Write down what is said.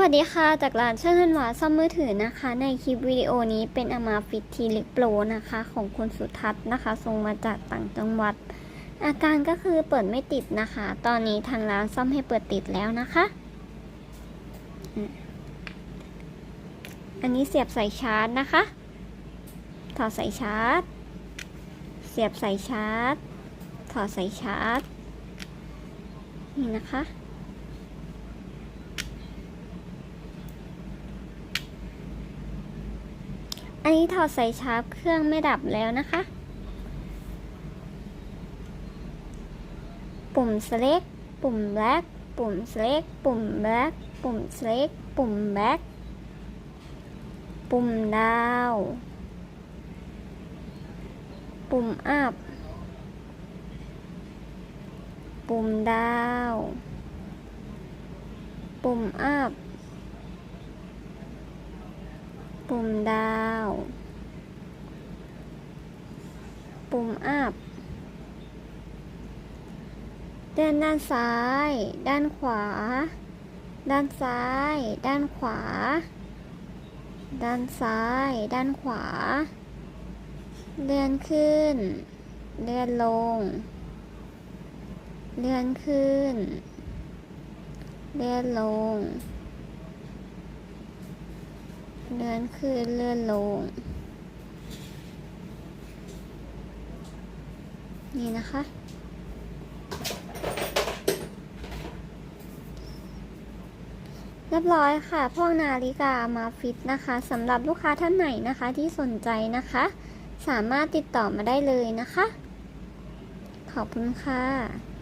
วัสดีค่ะ จากร้านเชิญหวาซ่อมมือถือนะคะ ในคลิปวิดีโอนี้เป็นอามาฟิตทีลิกโปรนะคะ ของคุณสุทัศน์นะคะส่งมาจากต่างจังหวัด อาการก็คือเปิดไม่ติดนะคะ ตอนนี้ทางร้านซ่อมให้เปิดติดแล้วนะคะอะอันนี้เสียบสายชาร์จนะคะถอดสายชาร์จ เสียบสายชาร์จถอดสายชาร์จนี่นะคะ อันนี้ถอดสายชาร์จเครื่องไม่ดับแล้วนะคะ ปุ่ม select ปุ่ม black ปุ่ม select ปุ่ม black ปุ่ม select ปุ่ม back ปุ่มดาว ปุ่ม up ปุ่มดาว ปุ่ม up ปุ่มดาว ปุ่มอัพเดินด้านซ้าย ด้านขวา ด้านซ้าย ด้านขวา ด้านซ้าย ด้านขวา เลื่อนขึ้น เลื่อนลง เลื่อนขึ้น เลื่อนลง เลื่อนขึ้นเลื่อนลง นี่นะคะเรียบร้อยค่ะ พวกนาฬิกามาฟิตนะคะสำหรับลูกค้าท่านไหนนะคะที่สนใจนะคะ สามารถติดต่อมาได้เลยนะคะ ขอบคุณค่ะ